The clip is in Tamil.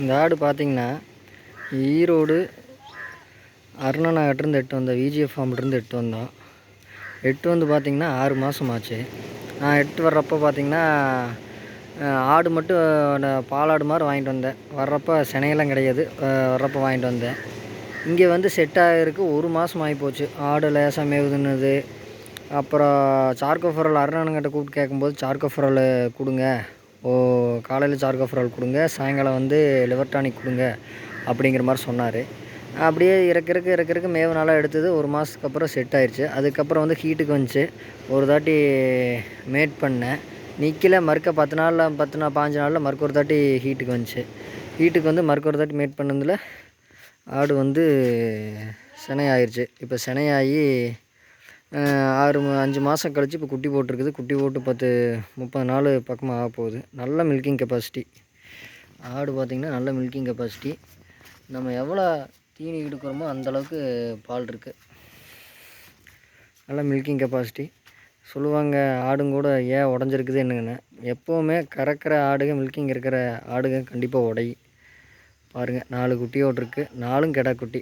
இந்த ஆடு பார்த்தீங்கன்னா ஈரோடு அருணநாகட்டிருந்து எட்டு வந்தோம் விஜிஎஃப் ஃபார்ம்லேருந்து எட்டு வந்தோம் எட்டு வந்து பார்த்திங்கன்னா ஆறு மாதம் ஆச்சு நான் எட்டு வர்றப்போ பார்த்திங்கன்னா ஆடு மட்டும் பாலாடு மாதிரி வாங்கிட்டு வந்தேன். வர்றப்போ சினையெல்லாம் கிடையாது. வர்றப்போ வாங்கிட்டு வந்தேன். இங்கே வந்து செட் ஆகிருக்கு ஒரு மாதம் ஆகி போச்சு ஆடு லேசாக மேவுதுன்னுது. அப்புறம் சார்கோஃபரல் அருணானுங்கிட்ட கூப்பிட்டு கேட்கும்போது சார்கோஃபரல் கொடுங்க. ஓ காலையில் சார்கோஃபரல் கொடுங்க சாயங்காலம் வந்து லிவர் டானிக் கொடுங்க அப்படிங்கிற மாதிரி சொன்னார். அப்படியே இறக்க இறக்க இறக்க இறக்க மேவு நாளாக எடுத்தது ஒரு மாதத்துக்கு அப்புறம் செட் ஆயிடுச்சு அதுக்கப்புறம் வந்து ஹீட்டுக்கு வந்துச்சு. ஒரு தாட்டி மேட் பண்ணேன். நிற்கல மறுக்க பத்து நாளில் பத்து நாள் பாஞ்சு நாளில் மறுக்க ஒரு தாட்டி ஹீட்டுக்கு வந்துச்சு. ஹீட்டுக்கு வந்து மறுக்க ஒரு தாட்டி மேட் பண்ணதில் ஆடு வந்து சினையாயிருச்சு. ஆயிடுச்சு இப்போ சினையாகி ஆறு மா- அஞ்சு மாதம் கழித்து இப்போ குட்டி போட்டிருக்குது. குட்டி போட்டு பத்து முப்பது நாள் பக்கமாக ஆக போகுது. நல்ல மில்கிங் கெப்பாசிட்டி ஆடு பார்த்திங்கன்னா நல்ல மில்கிங் கெப்பாசிட்டி நம்ம எவ்வளோ தீனி எடுக்கிறோமோ அந்தளவுக்கு பால் இருக்குது நல்ல மில்கிங் கெப்பாசிட்டி சொல்லுவாங்க ஆடுங்கூட ஏன் உடஞ்சிருக்குது என்னங்கண்ணே எப்போவுமே கறக்கிற ஆடுங்க மில்கிங் இருக்கிற ஆடுங்க கண்டிப்பாக உடையும் பாருங்கள் நாலு குட்டியோடு இருக்குது நாலும் கெடா குட்டி.